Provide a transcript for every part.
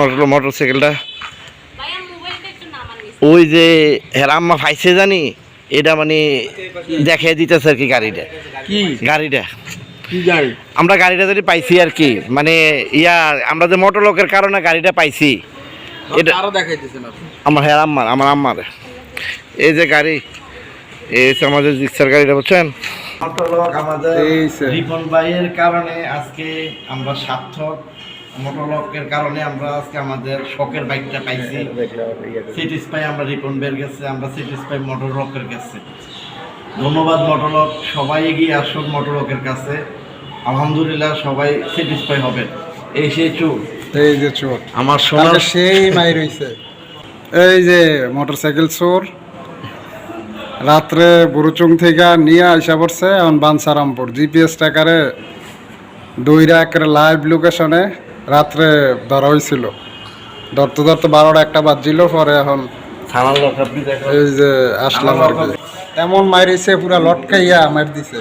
Motor motor সাইকেলটা ভাইয়া মোবাইলটা একটু নামান নিস ওই যে হেরা আম্মা ফাইছে জানি এটা মানে দেখে দিতেছে আর কি গাড়িটা। কি? গাড়িটা। আমরা গাড়িটা যদি পাইছি আর কি মানে ইয়া আমরা যে মোটর লোকের কারণে গাড়িটা পাইছি। এটা আরও দেখাইতেছেন আপনি। আমার হ্যাঁ আম্মার আমার আম্মার। এই যে গাড়ি এই হচ্ছে আমাদের রিক্সার গাড়িটা বুঝছেন? আমাদের এই রিপন ভাইয়ের কারণে আজকে আমরা সার্থক মোটরলকের কারণে আমরা আজকে আমাদের শখের বাইকটা পাইছি। সিটিস পাই আমরা রিপন ভাইয়ের কাছে আমরা সিটিস পাই মোটরলকের কাছে। ধন্যবাদ মোটরলক সবাই এগিয়ে আসুন মোটরলকের কাছে। আলহামদুলিল্লাহ সবাই স্যাটিসফাই হবেন এই সেই চুল। এই যে চোর আমার সোনার সেই মাই রইছে। এই যে মোটরসাইকেল চোর। রাত্রে বুরুচুং থেকে নিয়ে আইসা পড়ছে এখন বানসারামপুর। জিপিএস টাকারে দুইরা একের লাইভ লোকেশনে রাত্রে ধরা হয়েছিল ধরতে ধরতে বারোটা একটা বাজছিল পরে এখন থানার লোক এই যে আসলাম আর কি। এমন মারিছে পুরা লটকাইয়া মার দিছে।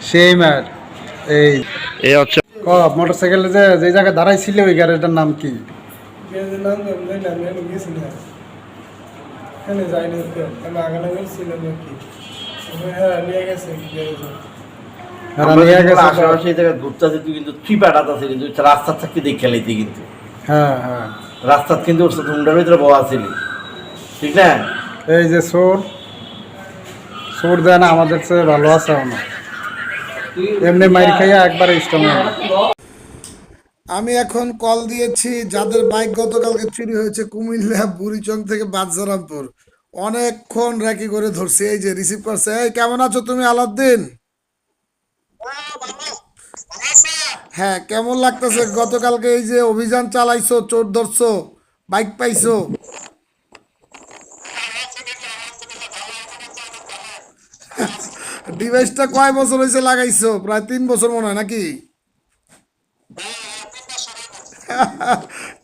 সেই মার এই। এই হচ্ছে ক মোটরসাইকেলে যে যে জায়গায় দাঁড়াইছিল ওই গাড়িটার নাম কি? এখন যাইনি ছিলাম নাকি হ্যাঁ নিয়ে গেছে আশেপাশে জায়গায় তুই কিন্তু থ্রিপাটাত আছে কিন্তু রাস্তা থাকতে দেখে লাইতে কিন্তু। হ্যাঁ হ্যাঁ। রাস্তাত কিন্তু ওর সাথে হুন্ডার ভিতরে ঠিক না? এই যে সোর সোর দেয় না আমাদের চেয়ে ভালো আছে না। এমনি মাইর খাইয়া একবার স্ট্রং আমি এখন কল দিয়েছি যাদের বাইক গতকালকে চুরি হয়েছে কুমিল্লা বুড়িচং থেকে বাদজারামপুর অনেকক্ষণ র্যাকি করে ধরছি এই যে রিসিভ করছে। এই কেমন আছো তুমি আলাউদ্দিন? হ্যাঁ কেমন লাগতেছে? গতকালকে এই যে অভিযান চালাইছো, চোর ধরছো, বাইক পাইছো। ডিভাইসটা কয় বছর হয়েছে লাগাইছো? প্রায় তিন বছর মনে হয়, নাকি?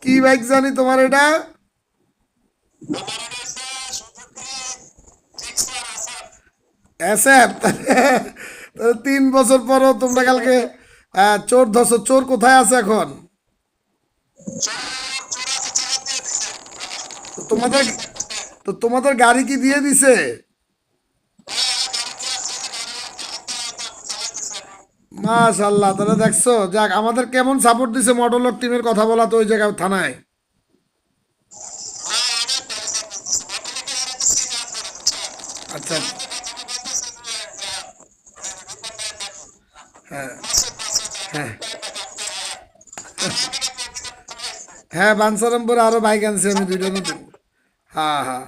কি বাইক জানি তোমার এটা? তিন বছর পরও তোমরা কালকে চোর ধরছো। চোর কোথায় আছে এখন? তোমাদের, তো তোমাদের গাড়ি কি দিয়ে দিছে? মাশাল্লাহ তাহলে দেখছ, যাক, আমাদের কেমন সাপোর্ট দিছে মডেলক টিমের কথা বলা তো ওই জায়গায়, থানায়। আচ্ছা। হ্যাঁ। হ্যাঁ হ্যাঁ বানসারামপুরে আরও বাইক আনছি, আমি দুইটা নতুন। হ্যাঁ হ্যাঁ।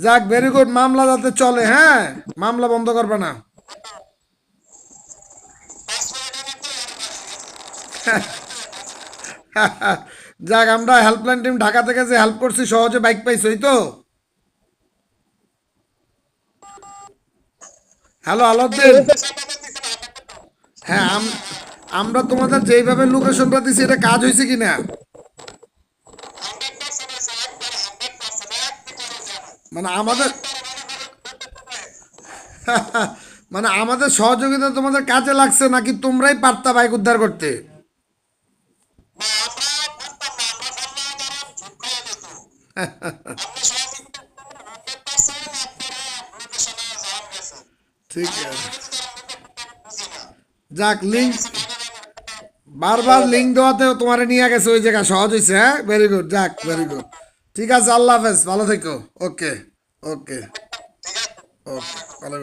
যাক ভেরি গুড মামলা যাতে চলে হ্যাঁ। মামলা বন্ধ করবে না। যাক, আমরা হেল্পলাইন টিম ঢাকা থেকে যে হেল্প করছি, সহজে বাইক পাইছি তো। হ্যালো আলাউদ্দিন। হ্যাঁ আম- আমরা তোমাদের যেইভাবে লোকেশনটা দিছি, এটা কাজ হয়েছে কি না মানে আমাদের মানে আমাদের সহযোগিতা তোমাদের কাজে লাগছে নাকি তোমরাই পারতা বাইক উদ্ধার করতে? ঠিক আছে। যাক লিঙ্ক বারবার লিঙ্ক দেওয়াতে তোমার নিয়ে গেছে ওই জায়গা, সহজ হয়েছে হ্যাঁ? ভেরি গুড যাক ভেরি গুড ঠিক আছে, আল্লাহ হাফেজ, ভালো থেকো। ওকে ওকে ওকে ভালো